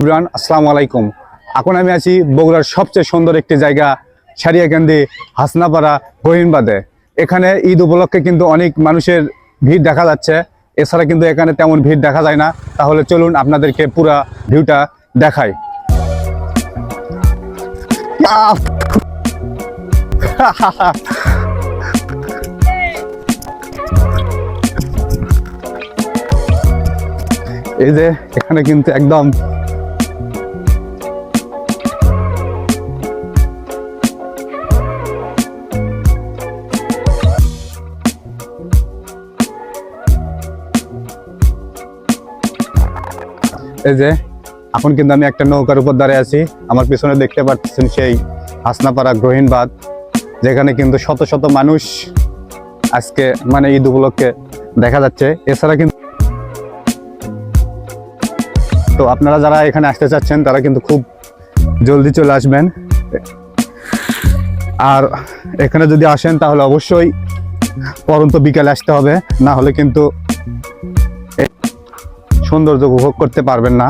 ইমরান, আসসালামু আলাইকুম। এখন আমি আছি বগুড়ার সবচেয়ে সুন্দর একটি জায়গা, সারিয়াকান্দি, হাসনাপাড়া, গহিনবাদে। এখানে ঈদ উপলক্ষে কিন্তু অনেক মানুষের ভিড় দেখা যাচ্ছে। এছাড়া কিন্তু এখানে তেমন ভিড় দেখা যায় না। তাহলে চলুন আপনাদেরকে পুরা ভিউটা দেখাই! এই যে, এখানে কিন্তু একদম এই যে, এখন কিন্তু আমি একটা নৌকার উপর দাঁড়িয়ে আছি। আমার পিছনে দেখতে পাচ্ছেন সেই হাসনাপাড়া গ্রহীণবাদ যেখানে কিন্তু শত শত মানুষ আজকে মানে ঈদ উপলক্ষে দেখা যাচ্ছে। এছাড়া কিন্তু তো আপনারা যারা এখানে আসতে চাচ্ছেন, তারা কিন্তু খুব জলদি চলে আসবেন। আর এখানে যদি আসেন, তাহলে অবশ্যই পরন্ত বিকালে আসতে হবে। না হলে কিন্তু সৌন্দর্য উপভোগ করতে পারবেন না।